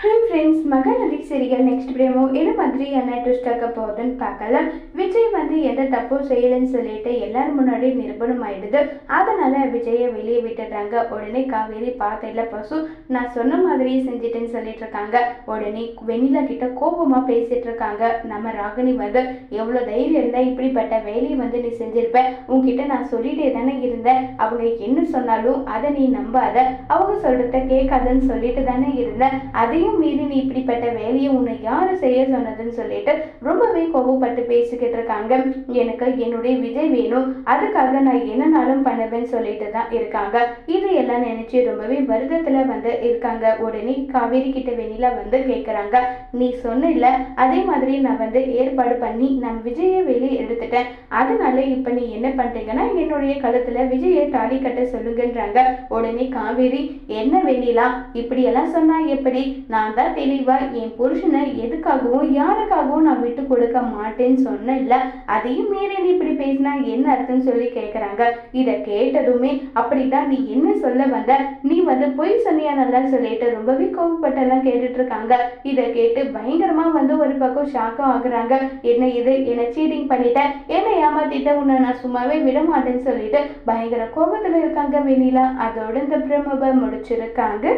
Hi friends Mahanadhi serial next promo என்ன மாதிரியான twist ஆக்க போகுதுன்னு பார்க்கலாம். விஜய் வந்து எந்த தப்பும் செய்யலைன்னு சொல்லிட்டு எல்லாரும் முன்னாடி நிரூபணம் ஆயிடுது அதனால விஜயை வெளியே விட்டுடுறாங்க. உடனே காவேரி பார்க்கல பசு நான் சொன்ன மாதிரியே செஞ்சிட்டேன்னு சொல்லிட்டு இருக்காங்க உடனே வெண்ணிலா கிட்ட கோபமா பேசிட்டு இருக்காங்க நம்ம ராகினி வந்து எவ்வளோ தைரியம் இருந்தா இப்படிப்பட்ட வேலையை வந்து நீ செஞ்சிருப்ப? உன்கிட்ட நான் சொல்லிட்டே தானே இருந்தேன். அவங்க என்ன சொன்னாலும் அதை நீ நம்பாத. அவங்க சொல்றத கேட்காதன்னு சொல்லிட்டு தானே இருந்தேன். அதையும் மீறி நீ இப்படிப்பட்ட வேலையை உன்னை யாரு செய்ய சொன்னதுன்னு சொல்லிட்டு ரொம்பவே கோபப்பட்டு பேசிக்கிட்டு இருக்காங்க எனக்கு என்னுடைய விஜய் வேணும். அதுக்காக நான் என்னனாலும் பண்ணுவேன்னு சொல்லிட்டு தான் இருக்காங்க. இது எல்லாம் நினைச்சு ரொம்பவே வருத்தத்துல வந்து இருக்காங்க. உடனே காவேரி கிட்ட வெண்ணிலா வந்து கேக்குறாங்க. நீ சொன்ன அதே மாதிரி நான் வந்து ஏற்பாடு பண்ணி நான் விஜயை வெளியே எடுத்துட்டேன். அதனால இப்ப நீ என்ன பண்றீங்கன்னா என்னுடைய கழுத்துல விஜயை தாலி கட்ட சொல்லுங்கன்றாங்க. உடனே காவேரி என்ன வெண்ணிலா இப்படி எல்லாம் சொன்னா எப்படி? நான் தான் தெளிவா என் புருஷனை எதுக்காகவும் யாருக்காகவும் நான் விட்டு கொடுக்க மாட்டேன்னு சொன்னேன்ல அதையும் மீறி நீ இப்படி பேசினா என்ன அர்த்தம்னு சொல்லி கேட்குறாங்க இதை கேட்டதுமே அப்படிதான் நீ என்ன சொல்ல வந்த? நீ வந்து பொய் சொன்னியா நல்லா சொல்லிட்டு ரொம்பவே கோவப்பட்டெல்லாம் கேட்டுட்டு இருக்காங்க இதை கேட்டு பயங்கரமா வந்து ஒரு பக்கம் ஷாக்கம் ஆகுறாங்க. என்ன இது? என்ன சீட்டிங் பண்ணிட்ட? என்ன ஏமாத்திட்ட? உன்னை நான் சும்மாவே விட மாட்டேன்னு சொல்லிட்டு பயங்கர கோபத்துல இருக்காங்க வெண்ணிலா. அதோட இந்த பிரமப முடிச்சிருக்காங்க.